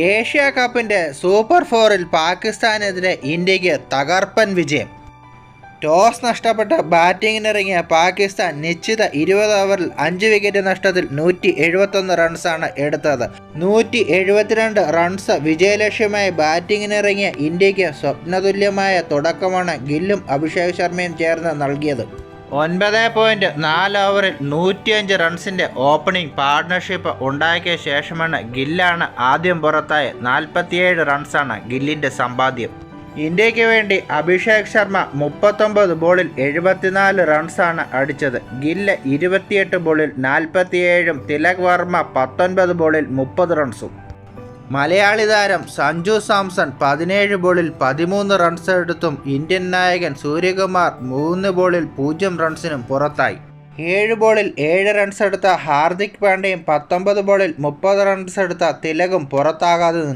Asia കപ്പിന്റെ super ഫോറിൽ പാകിസ്ഥാനെതിരെ ഇന്ത്യയ്ക്ക് തകർപ്പൻ വിജയം. ടോസ് നഷ്ടപ്പെട്ട ബാറ്റിങ്ങിനിറങ്ങിയ പാകിസ്ഥാൻ നിശ്ചിത ഇരുപത് ഓവറിൽ അഞ്ച് വിക്കറ്റ് നഷ്ടത്തിൽ നൂറ്റി എഴുപത്തൊന്ന് റൺസാണ് എടുത്തത്. നൂറ്റി എഴുപത്തിരണ്ട് റൺസ് വിജയലക്ഷ്യമായി ബാറ്റിങ്ങിനിറങ്ങിയ ഇന്ത്യയ്ക്ക് സ്വപ്നതുല്യമായ തുടക്കമാണ് ഗില്ലും അഭിഷേക് ശർമ്മയും ചേർന്ന് നൽകിയത്. ഒൻപത് പോയിന്റ് നാല് ഓവറിൽ നൂറ്റിയഞ്ച് റൺസിന്റെ ഓപ്പണിംഗ് പാർട്ട്ണർഷിപ്പ് ഉണ്ടാക്കിയ ശേഷമാണ് ഗില്ലാണ് ആദ്യം പുറത്തായ നാൽപ്പത്തിയേഴ് റൺസാണ് ഗില്ലിന്റെ സമ്പാദ്യം. ഇന്ത്യയ്ക്ക് വേണ്ടി അഭിഷേക് ശർമ്മ മുപ്പത്തൊമ്പത് ബോളിൽ എഴുപത്തിനാല് റൺസാണ് അടിച്ചത്. ഗില്ല് ഇരുപത്തിയെട്ട് ബോളിൽ നാൽപ്പത്തിയേഴും തിലക് വർമ്മ പത്തൊൻപത് ബോളിൽ മുപ്പത് റൺസും മലയാളി താരം സഞ്ജു സാംസൺ പതിനേഴ് ബോളിൽ പതിമൂന്ന് റൺസ് എടുത്തും ഇന്ത്യൻ നായകൻ സൂര്യകുമാർ മൂന്ന് ബോളിൽ പൂജ്യം റൺസിനും പുറത്തായി. ഏഴ് ബോളിൽ ഏഴ് റൺസ് എടുത്ത ഹാർദിക് പാണ്ഡ്യയും പത്തൊമ്പത് ബോളിൽ മുപ്പത് റൺസ് എടുത്ത തിലകും പുറത്താകാതെ നിന്നു.